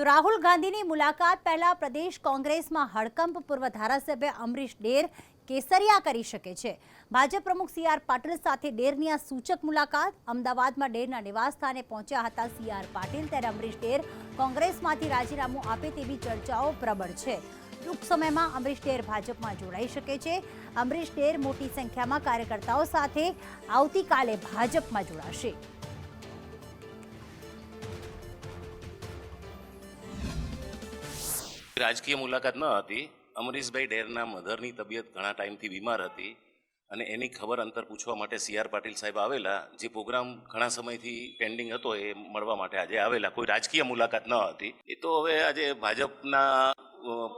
તો રાહુલ ગાંધીની મુલાકાત પહેલા પ્રદેશ કોંગ્રેસમાં હડકંપ, પૂર્વ ધારાસભ્ય અમરીશ ડેર કેસરિયા કરી શકે છે. ભાજપ પ્રમુખ સી આર પાટીલ સાથે ડેરની આ સૂચક મુલાકાત. અમદાવાદમાં ડેરના નિવાસસ્થાને પહોંચ્યા હતા સી આર પાટીલ. ત્યારે અમરીશ ડેર કોંગ્રેસમાંથી રાજીનામું આપે તેવી ચર્ચાઓ પ્રબળ છે. ટૂંક સમયમાં અમરીશ ડેર ભાજપમાં જોડાઈ શકે છે. અમરીશ ડેર મોટી સંખ્યામાં કાર્યકર્તાઓ સાથે આવતીકાલે ભાજપમાં જોડાશે. રાજકીય મુલાકાત ન હતી. અમરીશભાઈ ડેરના મધરની તબિયત ઘણા ટાઈમથી બીમાર હતી અને એની ખબર અંતર પૂછવા માટે સી આર પાટીલ સાહેબ આવેલા. જે પ્રોગ્રામ ઘણા સમયથી પેન્ડિંગ હતો એ મળવા માટે આજે આવેલા. કોઈ રાજકીય મુલાકાત ન હતી. એ તો હવે આજે ભાજપના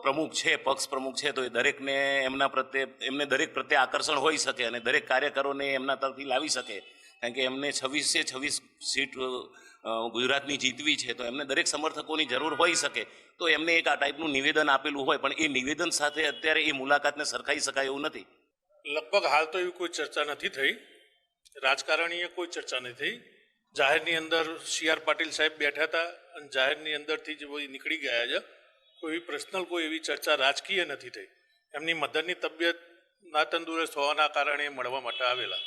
પ્રમુખ છે, પક્ષ પ્રમુખ છે, તો એ દરેકને એમના પ્રત્યે, એમને દરેક પ્રત્યે આકર્ષણ હોઈ શકે અને દરેક કાર્યકરોને એમના તરફથી લાવી શકે. કારણ કે એમને છવ્વીસે છવ્વીસ સીટ ગુજરાતની જીતવી છે, તો એમને દરેક સમર્થકોની જરૂર હોઈ શકે. તો એમને એક આ ટાઈપનું નિવેદન આપેલું હોય, પણ એ નિવેદન સાથે અત્યારે એ મુલાકાતને સરખાઈ શકાય એવું નથી. લગભગ હાલ તો એવી કોઈ ચર્ચા નથી થઈ. રાજકારણીય કોઈ ચર્ચા નથી થઈ. જાહેરની અંદર સી આર પાટીલ સાહેબ બેઠા હતા અને જાહેરની અંદરથી જ નીકળી ગયા છે. કોઈ પર્સનલ કોઈ એવી ચર્ચા રાજકીય નથી થઈ. એમની મધરની તબિયત ના તંદુરસ્ત હોવાના કારણે મળવા માટે આવેલા.